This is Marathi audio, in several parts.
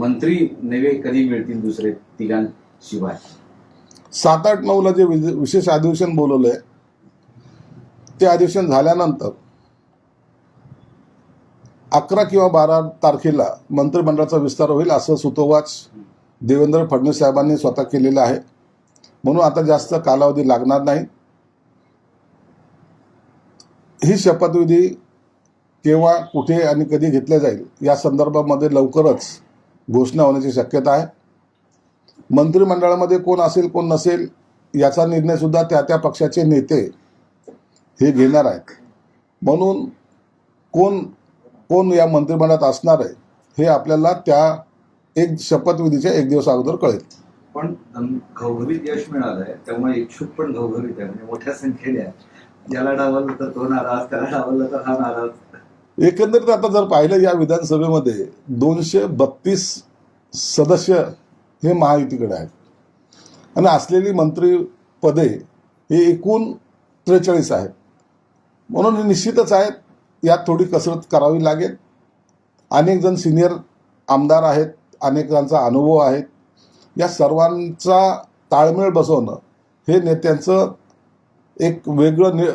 मंत्री नवे कधी मिळतील दुसरे तिघांशिवाय? सात आठ नऊला जे विशेष अधिवेशन बोलवलंय ते अधिवेशन झाल्यानंतर अकरा किंवा बारा तारखेला मंत्रिमंडळाचा विस्तार होईल असं सुतोवाच देवेंद्र फडणवीस साहेबांनी स्वतः केलेलं आहे. म्हणून आता जास्त कालावधी लागणार नाही. ही शपथविधी केव्हा कुठे आणि कधी घेतल्या जाईल या संदर्भामध्ये लवकरच घोषणा होण्याची शक्यता आहे. मंत्रिमंडळामध्ये कोण असेल कोण नसेल याचा निर्णय सुद्धा त्या त्या पक्षाचे नेते हे घेणार आहेत. म्हणून कोण कोण या मंत्रिमंडळात असणार आहे हे आपल्याला त्या एक शपथविधीच्या एक दिवस अगोदर कळेल. पण अम, घवघवीत यश मिळालंय त्यामुळे इच्छुक पण घवघवीत आहे म्हणजे मोठ्या संख्येने आहे. ज्याला डावलं तर तो नाराज त्याला डावलं तर हा नाराज. एकंदरीत आता जर पाहिलं या विधानसभेमध्ये दोनशे बत्तीस सदस्य हे महायुतीकडे आहेत. आणि असलेली मंत्रिपदे हे एकूण त्रेचाळीस आहेत. म्हणून हे निश्चितच आहेत यात थोडी कसरत करावी लागेल. अनेक जण सिनियर आमदार आहेत अनेकांचा अनुभव आहेत. या सर्वांचा ताळमेळ बसवणं हे नेत्यांचं एक वेगळं ने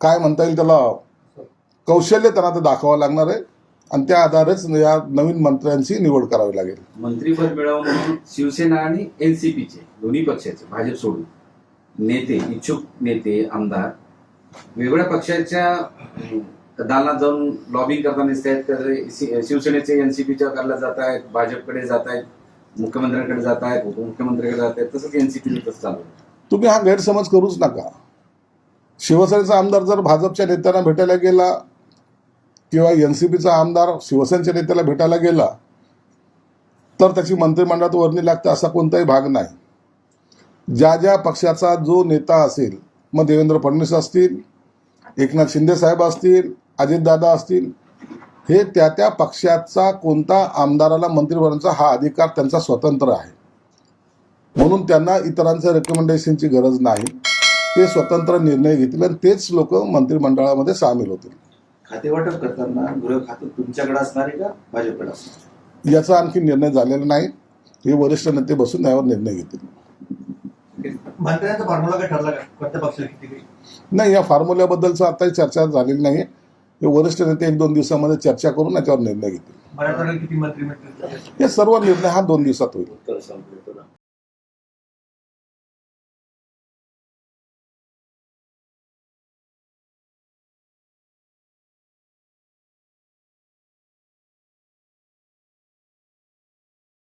काय म्हणता येईल त्याला? कौशल्य त्यांना ते दाखवावं लागणार आहे. आणि त्या आधारेच या नवीन मंत्र्यांची निवड करावी लागेल. मंत्रीपद मिळावं म्हणून शिवसेना आणि एनसीपीचे दोन्ही पक्षाचे भाजप सोडून. नेते इच्छुक नेते आमदार वेगवेगळ्या पक्षाच्या दालनात जाऊन लॉबिंग करताना दिसत आहेत. शिवसेनेचे एनसीपीच्या करला जात आहेत भाजपकडे जात आहेत मुख्यमंत्र्यांकडे जात आहेत उपमुख्यमंत्र्यांकडे जात आहेत. तसंच एनसीपी तसं चालू आहे. तुम्ही हा गैरसमज करूच नका. शिवसेनेचा आमदार जर भाजपच्या नेत्यांना भेटायला गेला किंवा एन सी पीचा आमदार शिवसेनेच्या नेत्याला भेटायला गेला तर त्याची मंत्रिमंडळात वर्णी लागते असा कोणताही भाग नाही. ज्या ज्या पक्षाचा जो नेता असेल मग देवेंद्र फडणवीस असतील एकनाथ शिंदे साहेब असतील अजितदादा असतील हे त्या त्या पक्षाचा कोणता आमदाराला मंत्री हा अधिकार त्यांचा स्वतंत्र आहे. म्हणून त्यांना इतरांच्या रेकमेंडेशनची गरज नाही. ते स्वतंत्र निर्णय घेतील आणि तेच लोक मंत्रिमंडळामध्ये सामील होतील. खाते वाटप करताना गृह खातं तुमच्याकडे असणार आहे का भाजपकडे असणार याचा आणखी निर्णय झालेला नाही. हे वरिष्ठ नेते बसून यावर निर्णय घेतील. नाही या फॉर्म्युल्याबद्दलचं आताही चर्चा झालेली नाही. हे वरिष्ठ नेते एक दोन दिवसामध्ये चर्चा करून याच्यावर निर्णय घेतील. हे सर्व निर्णय हा दोन दिवसात होईल.